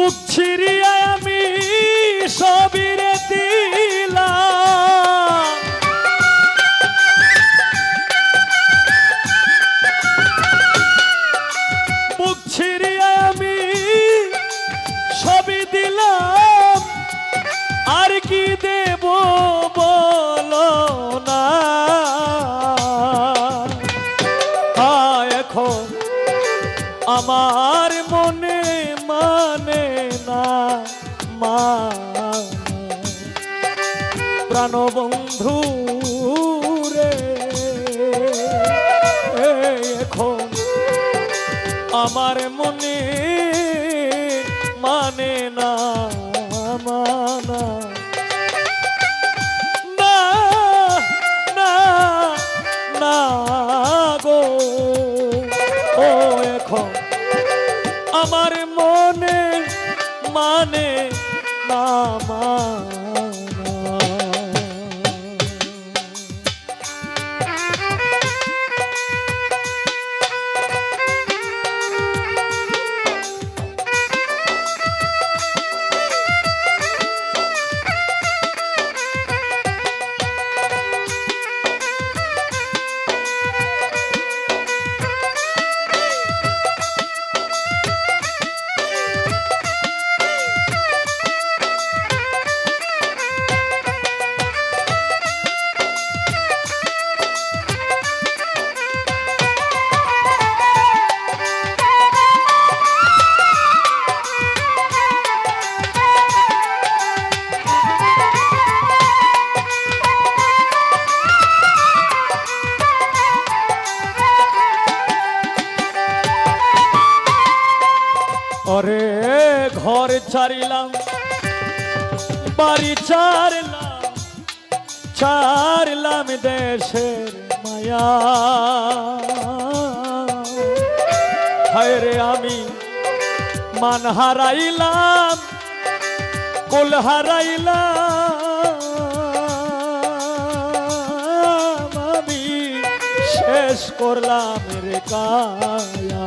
꽃이리야. প্রাণবন্ধু রে এখন আমার মনে মানে না, মানা না না না গো। ও এখন আমার মনে মানে না, মানা ওরে ঘর ছাড়িলাম, বাড়ি ছাড়লাম ছাড়লাম দেশের মায়া। হায় রে আমি মান হারাইলাম, কুল হারাইলাম, আমি শেষ করলাম রে কায়া।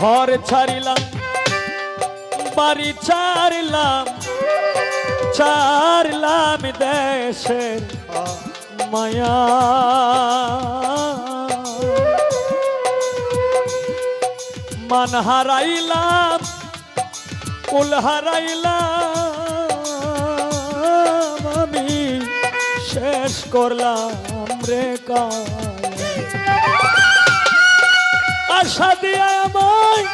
ঘর ছাড়িলাম, বাড়ি ছাড়লাম ছাড়লাম দেশের মায়া। মান হারাইলাম, কুল হারাইলাম, আমি শেষ করলাম রে কায়া আশা দিয়া আমায়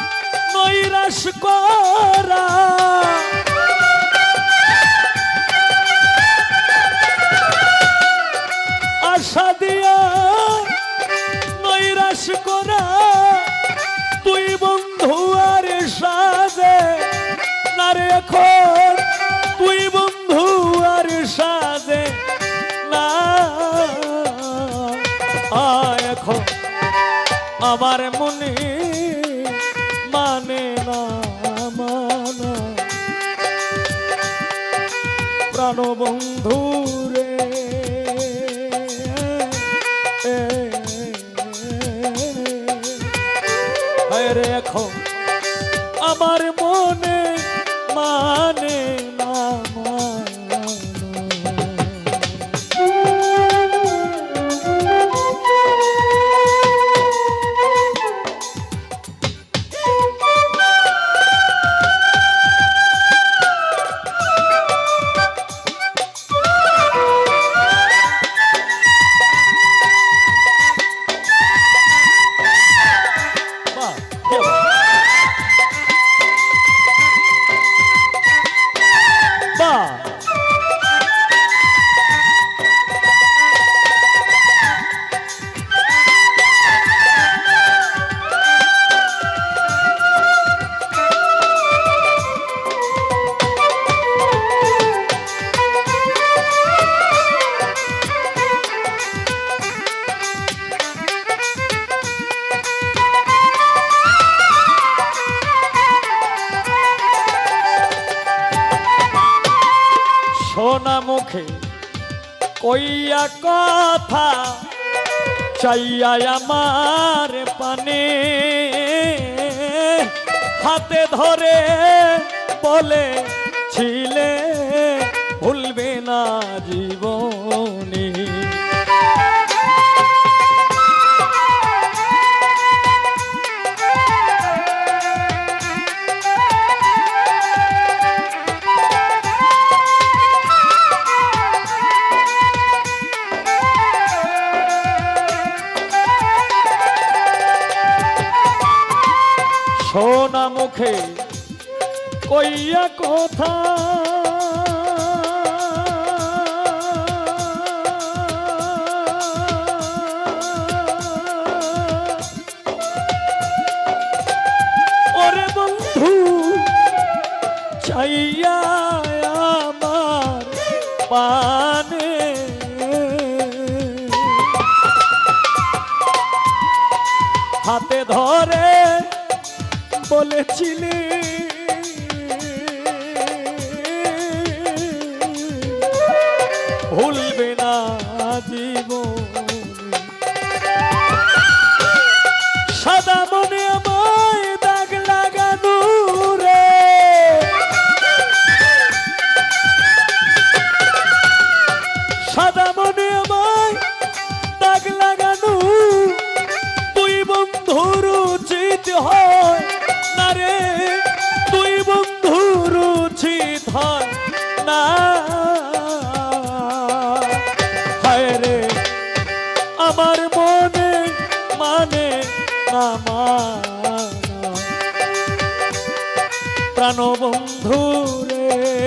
নৈরাশ করা। আশা দিয়া নৈরাশ করা। তুই বন্ধু আর সাজে না রে এখন। তুই বন্ধু আর সাজে না। এখন। আমার মনে মানে না মানা। প্রাণবন্ধু রে রে এখন সোনা মুখে কইয়া কথা চাইয়া আমার পানে। হাতে ধরে বলে ছিলে ভুলবে না জীবনী। বলেছিলি। ভুলবে না জীবন। সাদা মনে আমায় দাগ লাগানো রে। সাদা মনে আমায় দাগ লাগানো। তুই বন্ধুর উচিত হয়। না রে তুই বন্ধুর রুচি ধর না। রে, আমার মনে মানে আমার প্রাণবন্ধু বন্ধু রে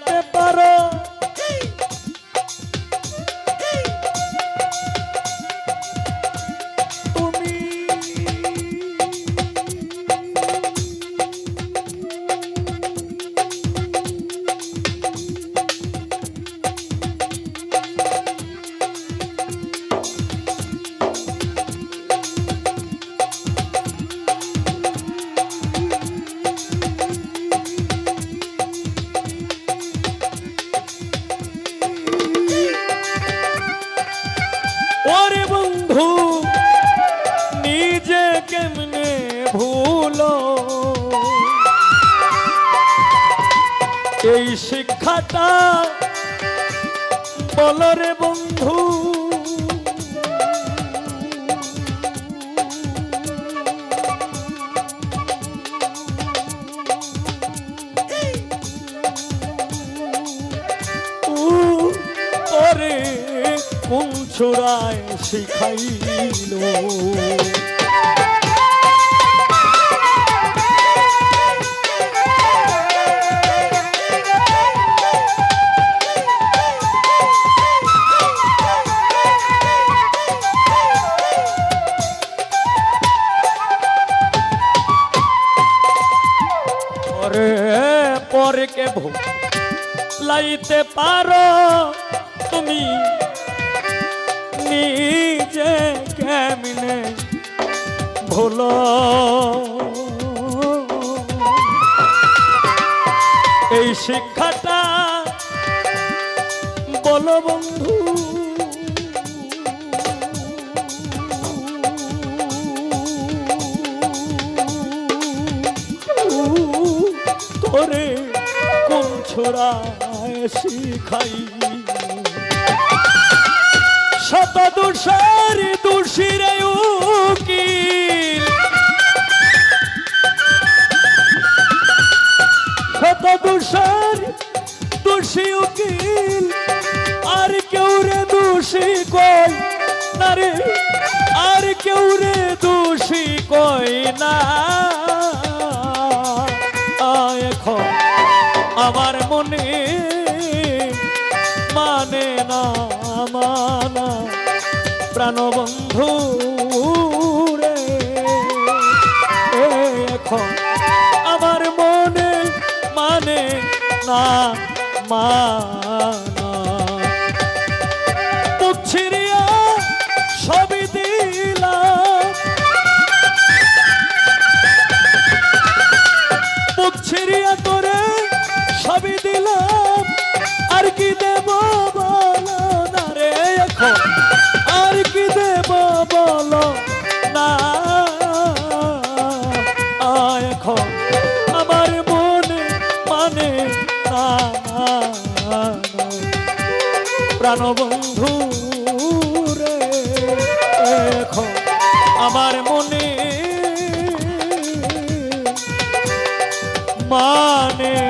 লাইতে পারো। বন্ধু। পরে কোন ছোড়ায় শিখাইল? লাইতে পারো তুমি। নিজে কেমনে ভুলো? এই শিক্ষাটা বলো বন্ধু। ছোড়ায় শিখাই। শত দুষার দুষিরে উকিল। শত দুষার দোষী উকিল, আর কেউ রে দোষী কই না রে? আর কেউ রে দোষী কই না? প্রাণবন্ধু রে। এখন আমার মনে মানে না মানা প্রাণবন্ধু রে আমার মনে মানে